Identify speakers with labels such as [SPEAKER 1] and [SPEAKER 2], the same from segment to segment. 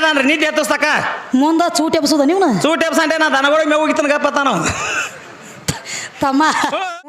[SPEAKER 1] ಅದಾನ್ರಿ ನಿದ್ದೆ ಎತ್ತಿಸ್ತಕ
[SPEAKER 2] ಮುಂದ ಚೂಟ್ ಎಬ್ಸೋದ ನೀವು
[SPEAKER 1] ಸೂಟ್ ಎಬ್ಸ ಅಂದ್ರೆ ನಾ ದನಗಳಿಗೆ ಮೇವು ಹೋಗಿತ್ತನ ಗಪ್ಪ ತಾನು
[SPEAKER 2] ತಮ್ಮ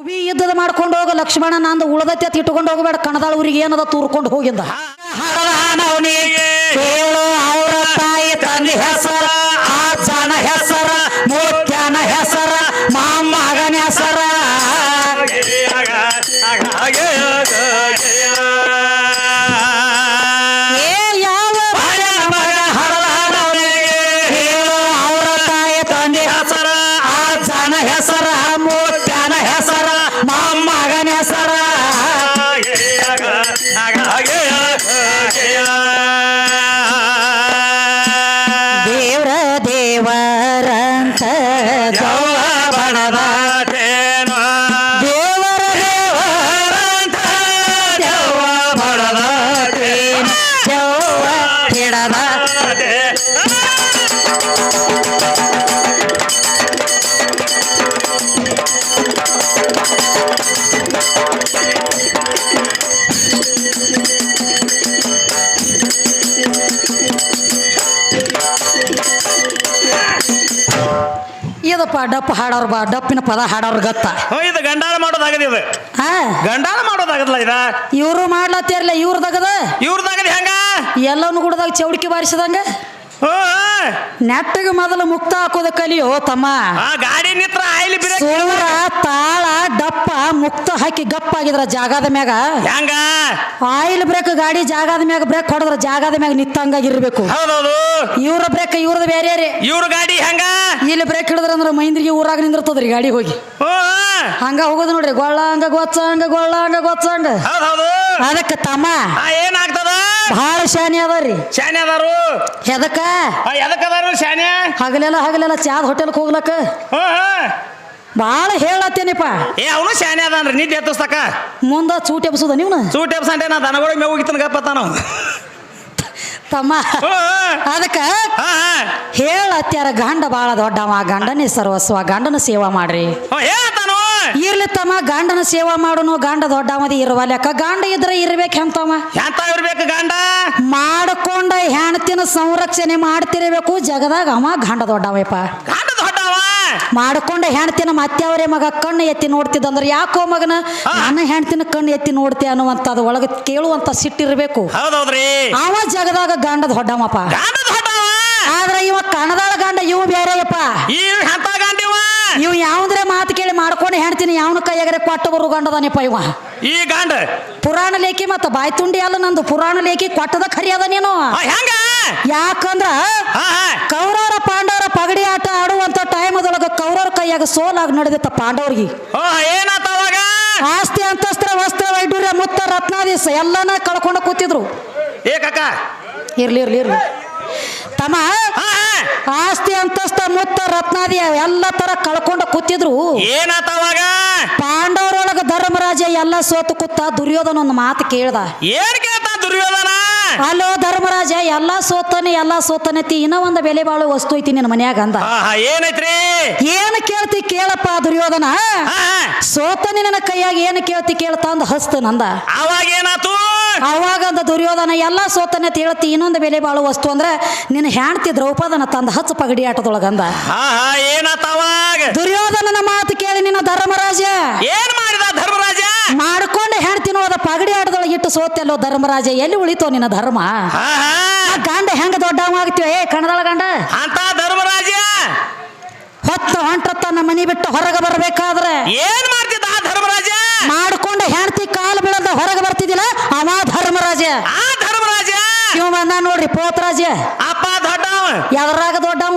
[SPEAKER 2] ಉಬಿ ಯುದ್ಧದ ಮಾಡ್ಕೊಂಡು ಹೋಗ ಲಕ್ಷ್ಮಣ ನಂದು ಉಳದತ್ತೆ ಅಂತ ಇಟ್ಕೊಂಡು ಹೋಗಬೇಡ ಕಣದಾಳ ಊರಿಗೆ ಏನದ ತೂರ್ಕೊಂಡು ಹೋಗಿಂದ. ಹೇಳು ಅವರ ತಾಯಿ ತಂದೆ ಹೆಸರ ಆ ಜನ ಹೆಸರ. ಡಪ್ ಹಾಡೋರ್ ಬಾ ಡಪ್ಪಿನ ಪದ ಹಾಡೋರ್ ಗತ್ತ.
[SPEAKER 1] ಇದು ಗಂಡಾಳ ಮಾಡೋದಾಗದ ಇದು.
[SPEAKER 2] ಹಾ
[SPEAKER 1] ಗಂಡಾಳ ಮಾಡೋದಾಗದಲ್ಲ ಇದ?
[SPEAKER 2] ಇವರು ಮಾಡ್ಲತ್ತಿರ್ಲ ಇವ್ರದಾಗದ?
[SPEAKER 1] ಇವ್ರದಾಗದ ಹೆಂಗ?
[SPEAKER 2] ಎಲ್ಲವನ್ನೂ ಕೂಡದಾಗ ಚೌಡಿಕೆ ಬಾರಿಸಿದಂಗ? ನೆಟ್ಟಗೆ ಮೊದಲು ಮುಕ್ತ ಹಾಕೋದ ಕಲಿಯೋ ತಮ್ಮ.
[SPEAKER 1] ಗಾಡಿ ನಿತ್ರ ಆಯಿಲ್ ಬ್ರೇಕ್
[SPEAKER 2] ಸೂರ ತಾಳ ಡಪ್ಪ ಮುಕ್ತ ಹಾಕಿ ಗಪ್ಪ ಆಗಿದ್ರ ಜಾಗದ ಮ್ಯಾಗ.
[SPEAKER 1] ಹೆಂಗ?
[SPEAKER 2] ಆಯಿಲ್ ಬ್ರೇಕ್ ಗಾಡಿ ಜಾಗದ ಮ್ಯಾಗ ಬ್ರೇಕ್ ಹೊಡೆದ್ರ ಜಾಗದ ಮ್ಯಾಗ ನಿತ್ತಂಗಾಗಿರ್ಬೇಕು
[SPEAKER 1] ಹೌದೌದು.
[SPEAKER 2] ಇವ್ರ ಬ್ರೇಕ್ ಇವ್ರದ ಬೇರೆ ರೀ
[SPEAKER 1] ಇವ್ರ ಗಾಡಿ ಹೆಂಗ?
[SPEAKER 2] ಇಲ್ಲಿ ಬ್ರೇಕ್ ಹಿಡಿದ್ರ ಅಂದ್ರ ಮೈಂದ್ರಿಗೆ ಊರಾಗ ನಿಂದಿರ್ತದ್ರಿ ಗಾಡಿ ಹೋಗಿ.
[SPEAKER 1] ಹೋ
[SPEAKER 2] ಹಂಗ ಹೋಗೋದು ನೋಡ್ರಿ ಗೊಳ್ಳ ಹಂಗ ಗೊಳ್ಳಂಗ ಹಂಗ ಗೊಳ್ಳ ಹಂಗ ಗೊಚ್ಚ ಹಂಗ.
[SPEAKER 1] ಹೌದ್
[SPEAKER 2] ಅದಕ್ಕೆ ತಮ್ಮ.
[SPEAKER 1] ಏನಾಗ್ತದ?
[SPEAKER 2] ಬಹಳ ಶಾನಿ ಅದಾರಿ
[SPEAKER 1] ಶಾನೆ ಅದಾರು.
[SPEAKER 2] ಎದಕ್ಕ
[SPEAKER 1] ಆ, ಎದಕ್ ಅದಾರು ಶಾನೆ
[SPEAKER 2] ಹಗಲೆಲ್ಲ ಹಗಲೆಲ್ಲ ಚಾದ್ ಹೋಟೆಲ್ಗೆ ಹೋಗ್ಲಕ್ಕ?
[SPEAKER 1] ಹೋ
[SPEAKER 2] ಭಾಳ ಹೇಳತ್ತೇನಿಪ್ಪ.
[SPEAKER 1] ಏ ಅವನು ಶಾನೆ ಅದಾನ್ರಿ ನಿದ್ದೆ ಎತ್ತಿಸ್ತಕ
[SPEAKER 2] ಮುಂದ ಚೂಟ್ ಎಬ್ಸುದ ನೀವು
[SPEAKER 1] ಸೂಟ್ ಎಬ್ಸಂಟೆ ನಾ ದನಗಳಿಗೆ ಮೇವು ಹೋಗಿತ್ತನ ಗಪ್ಪ ತಾನು
[SPEAKER 2] ತಮ್ಮ ಅದಕ್ಕ ಹೇಳತ್ಯಾರ ಗಂಡ ಬಾಳ ದೊಡ್ಡವ ಗಂಡನೇ ಸರ್ವಸ್ವ ಗಂಡನ ಸೇವಾ ಮಾಡ್ರಿ.
[SPEAKER 1] ಹೋ
[SPEAKER 2] ಇರ್ಲಿ ತಮ್ಮ ಗಂಡನ ಸೇವಾ ಮಾಡೋನು ಗಂಡ ದೊಡ್ಡವದಿ ಲೆಕ್ಕ ಗಂಡ ಇದ್ರೆ ಇರ್ಬೇಕು ಎಂತವ
[SPEAKER 1] ಎಂತ ಇರ್ಬೇಕು ಗಂಡ?
[SPEAKER 2] ಮಾಡ್ಕೊಂಡ ಹೆಣ್ತಿನ ಸಂರಕ್ಷಣೆ ಮಾಡ್ತಿರಬೇಕು ಜಗದಾಗ ಅವ ಗಂಡ ದೊಡ್ಡವಪ್ಪ
[SPEAKER 1] ಗಂಡ ದೊಡ್ಡವ?
[SPEAKER 2] ಮಾಡ್ಕೊಂಡ ಹೆಣ್ತಿನ ಮತ್ಯಾವರೇ ಮಗ ಕಣ್ಣು ಎತ್ತಿ ನೋಡ್ತಿದ್ದಂದ್ರೆ ಯಾಕೋ ಮಗನ. ನನ್ನ ಹೆಣ್ತಿನ ಕಣ್ಣು ಎತ್ತಿ ನೋಡ್ತಿ ಅನ್ನುವಂಥದ್ದು ಒಳಗೆ ಕೇಳುವಂತ ಸಿಟ್ಟಿರ್ಬೇಕು
[SPEAKER 1] ಹೌದೌದ್ರಿ.
[SPEAKER 2] ಅವ ಜಗದಾಗ ಗಂಡ ದೊಡ್ಡವಪ್ಪ.
[SPEAKER 1] ಗಂಡ ದೊಡ್ಡವ?
[SPEAKER 2] ಆದ್ರೆ ಇವ ಕಣದಾಳ ಗಂಡ ಇವು ಬೇರೆಯಪ್ಪ
[SPEAKER 1] ಈ ಎಂತ ಗಂಡಿವ
[SPEAKER 2] ಇವ್ ಯಾವ್ದ್ರೆ ಮಾತು ಕೇಳಿ ಹೆಣ್ತೀನಿ ಯಾವನ ಕೈಯಾಗರೆ ಕೊಟ್ಟು ಬರು ಗಂಡದಾನಪ್ಪ ಇವ?
[SPEAKER 1] ಈ ಗಂಡ.
[SPEAKER 2] ಪುರಾಣ ಲೇಖಿ ಮತ್ತ ಬಾಯ್ ತುಂಡಿ ಅಲ್ಲ ನಂದು. ಪುರಾಣ ಲೇಖಿ ಕೊಟ್ಟದ ಖರಿ ಅದ ನೀನು.
[SPEAKER 1] ಹೆಂಗ?
[SPEAKER 2] ಯಾಕಂದ್ರ ಕೌರವರ ಪಾಂಡವರ ಪಗಡಿ ಆಟ ಆಡುವಂತ ಟೈಮ್ ಅದೊಳಗ ಕೌರವರ ಕೈಯಾಗ ಸೋಲಾಗಿ ನಡೆದಿತ್ತ ಪಾಂಡವರಿಗೆ.
[SPEAKER 1] ಏನಾತ ಅವಾಗ?
[SPEAKER 2] ಆಸ್ತಿ ಅಂತಸ್ತ್ರ ವಸ್ತ್ರ ವೈಡೂರ್ಯ ಮುತ್ತ ರತ್ನಾದೀಸ ಎಲ್ಲನ ಕಳ್ಕೊಂಡು ಕೂತಿದ್ರು.
[SPEAKER 1] ಏ ಕಾಕ.
[SPEAKER 2] ಇರ್ಲಿ ಇರ್ಲಿ ಇರ್ಲಿ. ತಮ್ಮ ಆಸ್ತಿ ಅಂತಸ್ತ ಮುತ್ತ ರತ್ನಾದಿ ಎಲ್ಲ ತರ ಕಳ್ಕೊಂಡು ಕೂತಿದ್ರು.
[SPEAKER 1] ಏನಾತವಾಗ
[SPEAKER 2] ಪಾಂಡವರೊಳಗ ಧರ್ಮರಾಜ ಎಲ್ಲ ಸೋತು ಕೂತ ದುರ್ಯೋಧನ ಒಂದು ಮಾತು ಕೇಳ್ದ.
[SPEAKER 1] ಏನ್ ಕೇಳ್ತ ದುರ್ಯೋಧನ?
[SPEAKER 2] ಅಲ್ಲೋ ಧರ್ಮರಾಜ ಎಲ್ಲ ಸೋತನೆ ಎಲ್ಲ ಸೋತನತಿ ಇನ್ನೂ ಒಂದು ಬೆಲೆ ಬಾಳು ವಸ್ತು ಐತಿ ನಿನ್ನ ಮನ್ಯಾಗ ಅಂದ.
[SPEAKER 1] ಏನೈತ್ರಿ?
[SPEAKER 2] ಏನು ಕೇಳ್ತಿ ಕೇಳಪ್ಪ ದುರ್ಯೋಧನ? ಸೋತ ನಿನ್ನ ಕೈಯಾಗ ಏನು ಕೇಳ್ತಿ ಕೇಳ್ತಾ ಅಂದ ಹಸ್ತ ನಂದ.
[SPEAKER 1] ಅವಾಗ ಏನಾತು?
[SPEAKER 2] ಅವಾಗ ಅಂದ ದುರ್ಯೋಧನ ಎಲ್ಲಾ ಸೋತನೆ ಹೇಳ್ತಿ ಇನ್ನೊಂದು ಬೆಲೆ ಬಾಳು ವಸ್ತು ಅಂದ್ರೆ ನಿನ್ನ ಹೆಣ್ತಿ ದ್ರೌಪದನ ತಂದ ಹಚ್ಚ ಪಗಡಿ ಆಟದೊಳಗಂದ
[SPEAKER 1] ಅವಾಗ?
[SPEAKER 2] ದುರ್ಯೋಧನನ ಮಾತು ಕೇಳಿ ನಿನ್ನ ಧರ್ಮರಾಜ
[SPEAKER 1] ಏನ್ ಮಾಡಿದ ಧರ್ಮರಾಜ
[SPEAKER 2] ಮಾಡ್ಕೊಂಡು ಹೆಣ್ತಿ ನೋದ ಪಗಡಿ ಆಟದೊಳಗೆ ಇಟ್ಟು ಸೋತೆಲ್ಲೋ ಧರ್ಮರಾಜ ಎಲ್ಲಿ ಉಳಿತೋ ನಿನ್ನ ಧರ್ಮ? ಆ ಗಂಡ ಹೆಂಗ ದೊಡ್ಡವ ಆಗ್ತೀವ ಏ ಕಣದಳ ಗಂಡ.
[SPEAKER 1] ಅಂತ ಧರ್ಮರಾಜ
[SPEAKER 2] ಹೊತ್ತ ಹೊಂಟತ್ತ ನಮ್ಮ ಮನಿ ಬಿಟ್ಟು ಹೊರಗೆ ಬರ್ಬೇಕಾದ್ರೆ
[SPEAKER 1] ಏನ್ ಮಾಡ್ತಿದ್ದ ಆ ಧರ್ಮರಾಜ?
[SPEAKER 2] ಮಾಡ್ಕೊಂಡು ಹೆಣ್ತಿ ಕಾಲು ಬೀಳದ ಹೊರಗೆ ಬರ್ತಿದ್ದಿಲ್ಲ? ಅವ ಧರ್ಮರಾಜ.
[SPEAKER 1] ಆ ಧರ್ಮರಾಜ?
[SPEAKER 2] ಇವ ಬಂದ ನೋಡ್ರಿ ಪೋತರಾಜ.
[SPEAKER 1] ಅಪ್ಪ ದೊಡ್ಡವ.
[SPEAKER 2] ಎದರಾಗ ದೊಡ್ಡವ?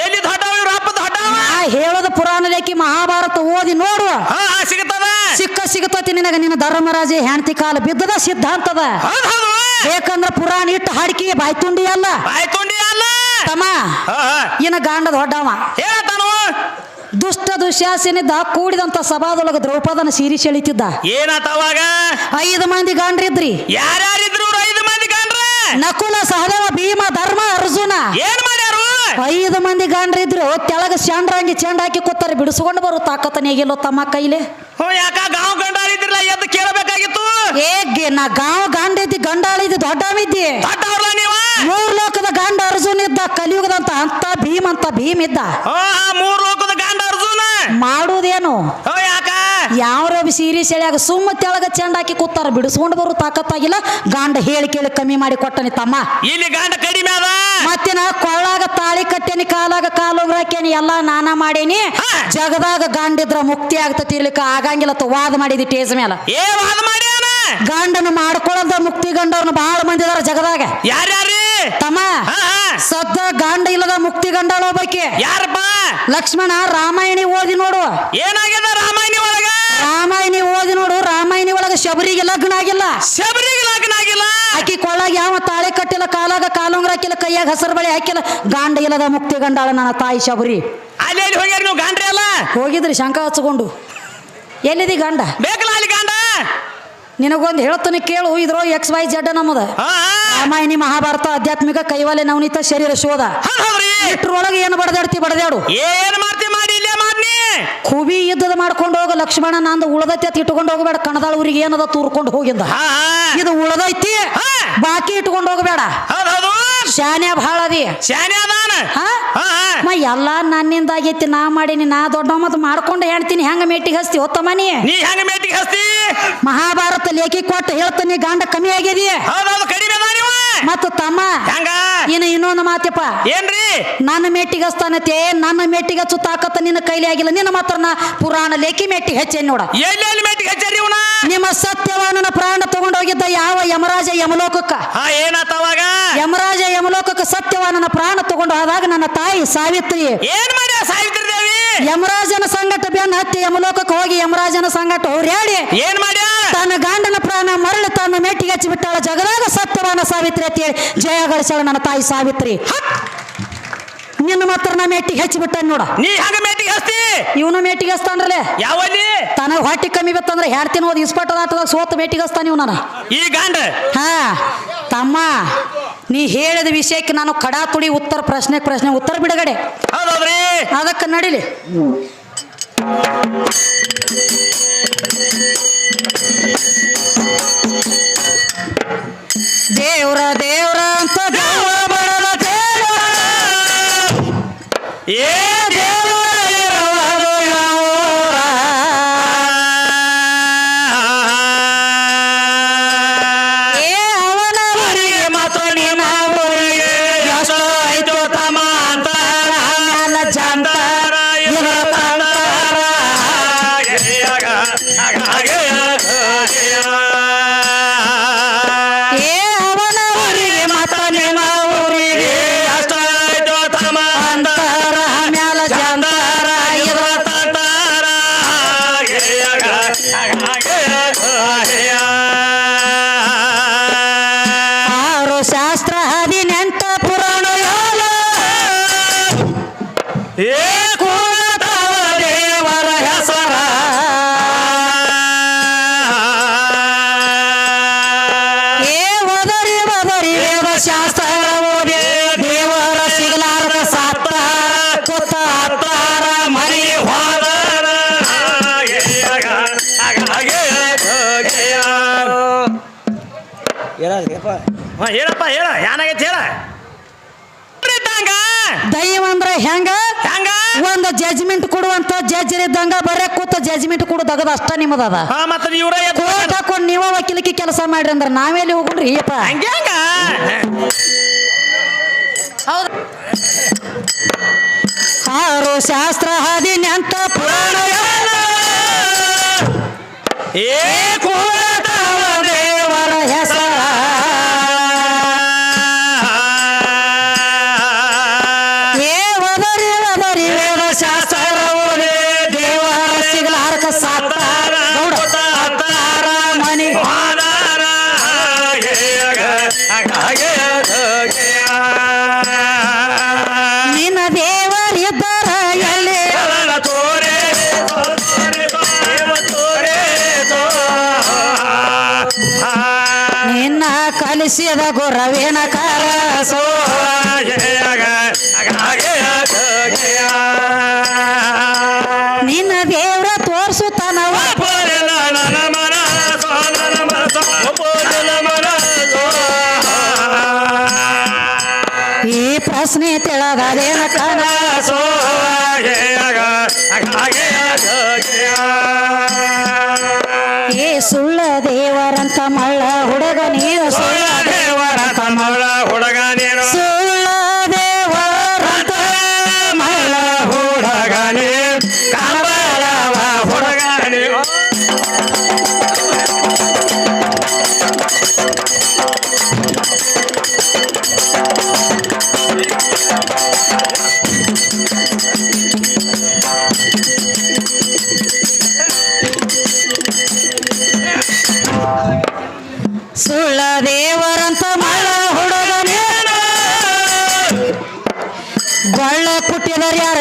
[SPEAKER 1] ಎಲ್ಲಿ ದೊಡ್ಡವ ಇವ್ರ ಅಪ್ಪ ದೊಡ್ಡವ?
[SPEAKER 2] ಆ ಹೇಳೋದು ಪುರಾಣ ಲೇಖಿ ಮಹಾಭಾರತ ಓದಿ ನೋಡುವ
[SPEAKER 1] ಹಾ ಹಾ ಸಿಗ್ತದ
[SPEAKER 2] ಸಿಕ್ಕ ಸಿಗತತಿ ನಿನಗ ನಿನ್ನ ಧರ್ಮರಾಜ ಹೆಣ್ತಿ ಕಾಲು ಬಿದ್ದದ ಸಿದ್ಧಾಂತದ.
[SPEAKER 1] ಹೌದ್ ಹೌದು.
[SPEAKER 2] ಬೇಕಂದ್ರ ಪುರಾಣ ಇಟ್ಟು ಹಾಡಿಕೆ ಬಾಯ್ತುಂಡಿ ಅಲ್ಲ
[SPEAKER 1] ಬಾಯ್ತು
[SPEAKER 2] ತಮ್ಮ ಇನ್ನ ಗಾಂಡ
[SPEAKER 1] ಹೊಡ್ಡವ
[SPEAKER 2] ದುಷ್ಟ ದುಶ್ಯಾಸಿನಿಂದ ಕೂಡಿದಂತ ಸಭಾದೊಳಗ ದ್ರೌಪದನ ಸೀರಿ ಸೆಳಿತಿದ್ದ.
[SPEAKER 1] ಏನಾತ ಅವಾಗ?
[SPEAKER 2] ಐದು ಮಂದಿ ಗಾಂಡ್ರಿದ್ರಿ.
[SPEAKER 1] ಯಾರ್ಯಾರಿದ್ರು ಐದು ಮಂದಿ ಗಾಂಡ್ರ?
[SPEAKER 2] ನಕುಲ ಸಹದೇವ ಭೀಮ ಧರ್ಮ ಅರ್ಜುನ.
[SPEAKER 1] ಏನ್ ಮಾಡ್ಯಾರು?
[SPEAKER 2] ಐದು ಮಂದಿ ಗಾಂಡ್ರಿದ್ರು. ತೆಳಗ ಚಾಂಡ್ರಾಂಗಿ ಚೆಂಡ ಹಾಕಿ ಕೂತಾರೆ ಬಿಡಿಸ್ಕೊಂಡು ಬರು ಗೆಲ್ಲೋ ತಮ್ಮ ಕೈಲಿ.
[SPEAKER 1] ಹೋ ಯಾಕ ಗಾಂವ್ ಗಂಡಾರಿದ್ರಲ್ಲ ಎದ್ದು ಕೇಳಬೇಕಾಗಿತ್ತು
[SPEAKER 2] ಏ ಗೆ- ನಾ ಗಾಂವ್ ಗಾಂಡ ಇದ್ದಿ ಗಂಡಾಳಿದ್ದಿ ದೊಡ್ಡವಿದ್ದಿ
[SPEAKER 1] ದೊಡ್ಡವ್ರಲ್ಲ ನೀವ?
[SPEAKER 2] ಮೂರ್ ಲೋಕದ ಗಂಡ ಅರ್ಜುನ ಭೀಮ್ ಅಂತ ಭೀಮ್ ಇದ್ದ.
[SPEAKER 1] ಹೋ ಆ ಮೂರ್ ಲೋಕದ ಗಂಡ ಅರ್ಜುನ?
[SPEAKER 2] ಮಾಡುದೇನು?
[SPEAKER 1] ಹೋ ಯಾಕ?
[SPEAKER 2] ಯಾವ್ರ ಸೀರೆ ಸೆಳ್ಯಾಗ ಸುಮ್ಮ ತೆಳಗ ಚೆಂಡ ಹಾಕಿ ಕೂತಾರ ಬಿಡಿಸ್ಕೊಂಡು ಬರೋ ತಾಕತ್ತಾಗಿಲ್ಲ ಗಾಂಡ ಹೇಳಿ ಕೇಳಿ ಕಮ್ಮಿ ಮಾಡಿ ಕೊಟ್ಟನಿ ತಮ್ಮ.
[SPEAKER 1] ಇಲ್ಲಿ ಗಂಡ ಕಡಿಮೆ ಅದ.
[SPEAKER 2] ನಾ ಕೊಳ್ಳಾಗ ತಾಳಿ ಕಟ್ಟೇನಿ ಕಾಲಾಗ ಕಾಲು ಹಾಕೇನಿ ಎಲ್ಲಾ ನಾನಾ ಮಾಡೇನಿ. ಜಗದಾಗ ಗಾಂಡಿದ್ರ ಮುಕ್ತಿ ಆಗ್ತತಿ ಇರ್ಲಿಕ್ಕ ಆಗಂಗಿಲ್ಲ ತ ವಾದ ಮಾಡಿದಿ ಟೇಜ್ ಮೇಲೆ
[SPEAKER 1] ಏ ವಾದ ಮಾಡ್ಯಾನ
[SPEAKER 2] ಗಂಡನ ಮಾಡ್ಕೊಳ್ಳದ ಮುಕ್ತಿ ಗಂಡವ್ರನ್ನ ಬಹಳ ಮಂದಿ ಇದಾರ ಜಗದಾಗ.
[SPEAKER 1] ಯಾರ್ಯಾರಿ?
[SPEAKER 2] ತಮ್ಮ ಸದ್ದ ಗಂಡ ಇಲ್ಲದ ಮುಕ್ತಿ ಗಂಡಳ ಒಬ್ಬಾಕಿ.
[SPEAKER 1] ಯಾರಪ್ಪ?
[SPEAKER 2] ಲಕ್ಷ್ಮಣ ರಾಮಾಯಣಿ ಓದಿ ನೋಡು.
[SPEAKER 1] ಏನಾಗ್ಯದ ರಾಮಾಯಣಿ ಒಳಗ?
[SPEAKER 2] ರಾಮಾಯಣಿ ಓದಿ ನೋಡು ರಾಮಾಯಣಿ ಒಳಗ ಶಬರಿಗೆ ಲಗ್ನ ಆಗಿಲ್ಲ.
[SPEAKER 1] ಶಬರಿಗೆ ಲಗ್ನ ಆಗಿಲ್ಲ?
[SPEAKER 2] ಆಕಿ ಕೊಳ್ಳಾಗ ಯಾವ ತಾಳೆ ಕಟ್ಟಿಲ್ಲ ಕಾಲಾಗ ಕಾಲುಂಗ್ರ ಹಾಕಿಲ್ಲ ಕೈಯಾಗ ಹಸರು ಬಳಿ ಹಾಕಿಲ್ಲ. ಗಾಂಡ ಇಲ್ಲದ ಮುಕ್ತಿ ಗಂಡಾಳ ನನ್ನ ತಾಯಿ ಶಬರಿ.
[SPEAKER 1] ಅಲ್ಲಿ ಹೋಗ್ಯಾರ ನೀವು ಗಾಂಡ್ರಿ ಅಲ್ಲ?
[SPEAKER 2] ಹೋಗಿದ್ರಿ ಶಂಕ ಹಚ್ಕೊಂಡು ಎಲ್ಲಿದಿ ಗಂಡ?
[SPEAKER 1] ಬೇಕಲ್ಲ ಗಂಡ
[SPEAKER 2] ನಿನಗೊಂದು ಹೇಳ್ತಾನೆ ಕೇಳು ಇದ್ರೋ ಎಕ್ಸ್ ವೈ ಜಡ್ ನಮ್ಮದ
[SPEAKER 1] ಹಾ
[SPEAKER 2] ರಾಮಾಯಣಿ ಮಹಾಭಾರತ ಆಧ್ಯಾತ್ಮಿಕ ಕೈವಾಲೆ ನವನೀತ ಶರೀರ ಶೋಧ. ಇಟ್ರೊಳಗೆ ಏನು ಬಡದಾಡ್ತಿ ಬಡದಾಡು?
[SPEAKER 1] ಏನ್ ಮಾಡ್ತಿ ಮಾಡಿ ಇಲ್ಲೇ
[SPEAKER 2] ಕುಬಿ ಇದ್ದದ ಮಾಡ್ಕೊಂಡು ಹೋಗ ಲಕ್ಷ್ಮಣ ನಂದು ಉಳದೈತಿ ಅತ್ ಇಟ್ಕೊಂಡು ಹೋಗಬೇಡ. ಕಣದಾಳ ಊರಿಗೆ ಏನದ ತೂರ್ಕೊಂಡು ಹೋಗಿದ್ದ ಇದು ಉಳದೈತಿ. ಬಾಕಿ ಇಟ್ಕೊಂಡು ಹೋಗಬೇಡ. ಶಾನ್ಯ ಭಾಳ ಅದಿ.
[SPEAKER 1] ಶಾನೆ ಅದಾನ?
[SPEAKER 2] ಹಾ? ಮ ಎಲ್ಲ ನನ್ನಿಂದ ಆಗೈತಿ ನಾ ಮಾಡೀನಿ ನಾ ದೊಡ್ಡ ಮತ್ತು ಮಾಡ್ಕೊಂಡು ಹೇಳ್ತೀನಿ ಹೆಂಗ ಮೇಟಿಗೆ ಹಸ್ತಿ ಹೊತ್ತಮ್ಮ ನೀ?
[SPEAKER 1] ನೀ ಹೆಂಗ ಮೇಟಿಗೆ ಹಸ್ತಿ?
[SPEAKER 2] ಮಹಾಭಾರತ ಲೇಖಿ ಕೊಟ್ಟು ಹೇಳ್ತೀನಿ ಗಂಡ ಕಮ್ಮಿ ಆಗ್ಯದಿ
[SPEAKER 1] ಹೌದ್ ಹೌದು ಕಡಿಮೆ ಅದ ನೀವು?
[SPEAKER 2] ಮತ್ತು ತಮ್ಮ
[SPEAKER 1] ಹೆಂಗ?
[SPEAKER 2] ಇನ್ನು ಇನ್ನೊಂದು ಮಾತಪ್ಪ.
[SPEAKER 1] ಏನ್ರಿ?
[SPEAKER 2] ನನ್ನ ಮೆಟ್ಟಿಗೆ ಹಸ್ತಾನತೆ ನನ್ನ ಮೆಟ್ಟಿಗೆ ಹಚ್ಚು ತಾಕತ್ತ ನಿನ್ನ ಕೈಲಿ ಆಗಿಲ್ಲ ನಿನ್ನ ಮಾತ್ರ ನಾ ಪುರಾಣ ಲೇಖಿ ಮೇಟಿಗೆ ಹೆಚ್ಚೇನ್ ನೋಡ.
[SPEAKER 1] ಎಲ್ಲಿ ಎಲ್ಲಿ ಮೇಟಿಗೆ ಹಚ್ಚಾರಿ ಇವನ?
[SPEAKER 2] ನಿಮ್ಮ ಸತ್ಯವಾನನ ಪ್ರಾಣ ತಗೊಂಡೋಗಿದ್ದ ಯಾವ ಯಮರಾಜ ಯಮಲೋಕಕ್ಕ?
[SPEAKER 1] ಹಾ ಏನಾತ ಅವಾಗ?
[SPEAKER 2] ಯಮರಾಜ ಯಮಲೋಕಕ್ಕ ಸತ್ಯವಾನನ ಪ್ರಾಣ ತಗೊಂಡು ಆದಾಗ ನನ್ನ ತಾಯಿ ಸಾವಿತ್ರಿ.
[SPEAKER 1] ಏನ್ ಮಾಡ್ಯ ಸಾವಿತ್ರಿ ದೇವಿ
[SPEAKER 2] ಯಮರಾಜನ ಸಂಗಟ ಬೆನ್ನ ಹತ್ತಿ ಯಮಲೋಕಕ್ಕೆ ಹೋಗಿ ಯಮರಾಜನ ಸಂಗಟ ಹೇಳಿ
[SPEAKER 1] ಏನ್ ಮಾಡ್ಯ?
[SPEAKER 2] ತನ್ನ ಗಂಡನ ಪ್ರಾಣ ಮರಳು ತನ್ನ ಮೆಟ್ಟಿಗೆ ಹಚ್ಚಿ ಬಿಟ್ಟಾಳ ಜಗದಾಗ ಸತ್ಯವಾನ ಸಾವಿತ್ರಿ ಅಂತ ಹೇಳಿ. ಜಯ ನನ್ನ ತಾಯಿ ಸಾವಿತ್ರಿ! ನಿನ್ನ ಮಾತ್ರ ನಾ ಮೇಟಿಗೆ ಹಚ್ಚಿ ಬಿಟ್ಟ ನೋಡ.
[SPEAKER 1] ನೀ ಹೆಂಗ ಮೇಟಿಗೆ ಹಸ್ತಿ
[SPEAKER 2] ಇವನು ಮೇಟಿಗೆ ಹಸ್ತಾನ್ರಲೆ
[SPEAKER 1] ಯಾವಲ್ಲಿ
[SPEAKER 2] ತನಗ ಹೊಟ್ಟಿ ಕಮ್ಮಿ ಬತ್ತಂದ್ರೆ ಹೇಳ್ತೀನಿ ಹೋದ್ ಇಸ್ಪಟ್ಟದ ಆಟದಾಗ ಸೋತ ಮೇಟಿಗೆ ಹಸ್ತಾನ ಇವ್ ನಾನು
[SPEAKER 1] ಈ ಗಂಡ?
[SPEAKER 2] ಹಾ. ತಮ್ಮ ನೀ ಹೇಳಿದ ವಿಷಯಕ್ಕೆ ನಾನು ಕಡಾ ತುಡಿ ಉತ್ತರ ಪ್ರಶ್ನೆ ಪ್ರಶ್ನೆ ಉತ್ತರ ಬಿಡುಗಡೆ.
[SPEAKER 1] ಅದಕ್ಕ ಹೌದ್ರಿ
[SPEAKER 2] ಅದಕ್ಕೆ ನಡಿಲಿ. ದೇವ್ರ ದೇವ್ರ ಅಂತ
[SPEAKER 1] ಏ ಹಾ, ಹೇಳಪ್ಪ ಹೇಳ. ಏನಾಗೈತಿ ಹೇಳ?
[SPEAKER 2] ದೈವ ಅಂದ್ರೆ ಹೆಂಗ?
[SPEAKER 1] ಹೆಂಗ?
[SPEAKER 2] ಒಂದು ಜಜ್ಮೆಂಟ್ ಕೊಡುವಂತ ಜಡ್ಜ್ ಇದ್ದಂಗ ಬರೇ ಕೂತ ಜಜ್ಮೆಂಟ್ ಕೊಡುದಾಗದ ಅಷ್ಟ ನಿಮ್ಮದದ
[SPEAKER 1] ಹಾ ಮತ್ತೆ ನೀವು
[SPEAKER 2] ಕೋರ್ಟ್ ಹಾಕೊಂಡು ನೀವ ವಕೀಲಿಕೆ ಕೆಲಸ ಮಾಡ್ರಿ ಅಂದ್ರೆ ನಾವೆಲ್ಲಿ ಹೋಗ್ರಿ ಅಪ್ಪ
[SPEAKER 1] ಹಂಗೆ ಹಂಗ?
[SPEAKER 2] ಹೌದು. ಆರು ಶಾಸ್ತ್ರ ಹದಿನೆಂಟ ಪುರಾಣ.
[SPEAKER 1] ಏ ಕೂಡತಾವ
[SPEAKER 2] ಕಲಿಸಿದ ಗುರವೇನ ಕರಸೋ ನಿನ್ನ ಕುಟ್ಟಿದರ್ ಯಾರ